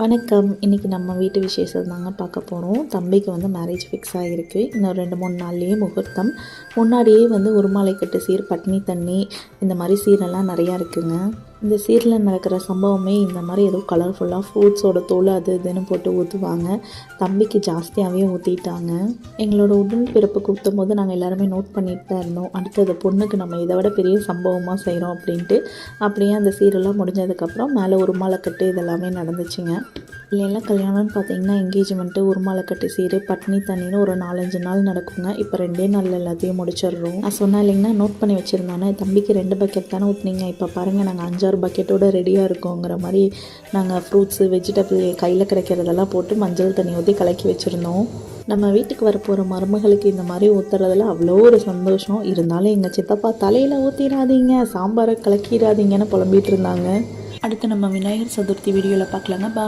வணக்கம். இன்றைக்கி நம்ம வீட்டு விசேஷம் தாங்க பார்க்க போகிறோம் தம்பிக்கு வந்து மேரேஜ் ஃபிக்ஸ் ஆகிருக்கு இன்னும் ரெண்டு மூணு நாள்லேயே முகூர்த்தம். முன்னாடியே வந்து உருமாலை கட்டு சீர் பட்னி தண்ணி இந்த மாதிரி சீரெல்லாம் நிறையா இருக்குங்க. இந்த சீரில் நடக்கிற சம்பவமே இந்த மாதிரி ஏதோ கலர்ஃபுல்லாக ஃப்ரூட்ஸோட தோல் அது இதுன்னு போட்டு ஊற்றுவாங்க தம்பிக்கு ஜாஸ்தியாகவே ஊற்றிட்டாங்க எங்களோட உடன் பிறப்புக்கு ஊற்றும் போது நாங்கள் எல்லாருமே நோட் பண்ணிட்டு தான் இருந்தோம். அடுத்தது பொண்ணுக்கு நம்ம இதை விட பெரிய சம்பவமாக செய்கிறோம் அப்படின்ட்டு. அப்படியே அந்த சீரெல்லாம் முடிஞ்சதுக்கப்புறம் மேலே ஒரு மாலை கட்டு இதெல்லாமே நடந்துச்சுங்க. இல்லைலாம் கல்யாணம்னு பார்த்தீங்கன்னா என்கேஜ்மெண்ட்டு உருமாலை கட்டி சீர் பட்னி தண்ணின்னு ஒரு நாலஞ்சு நாள் நடக்குங்க. இப்போ ரெண்டே நாளில் எல்லாத்தையும் முடிச்சிடுறோம். நான் சொன்னேன் இல்லைங்கன்னா நோட் பண்ணி வச்சுருந்தானே தம்பிக்கு ரெண்டு பக்கெட் தானே ஊற்றுனீங்க இப்போ பாருங்கள் நாங்கள் அஞ்சாறு பக்கெட்டோட ரெடியாக இருக்கோங்கிற மாதிரி நாங்கள் ஃப்ரூட்ஸு வெஜிடபிள் கையில் கிடைக்கிறதெல்லாம் போட்டு மஞ்சள் தண்ணி ஊற்றி கலக்கி வச்சுருந்தோம். நம்ம வீட்டுக்கு வரப்போகிற மருமகளுக்கு இந்த மாதிரி ஊற்றுறதுல அவ்வளோ ஒரு சந்தோஷம். இருந்தாலும் எங்கள் சித்தப்பா தலையில் ஊற்றிடாதீங்க சாம்பாரை கலக்கிடாதீங்கன்னு புலம்பிகிட்டு இருந்தாங்க. அடுத்து நம்ம விநாயகர் சதுர்த்தி வீடியோவில் பார்க்கலாங்க. பா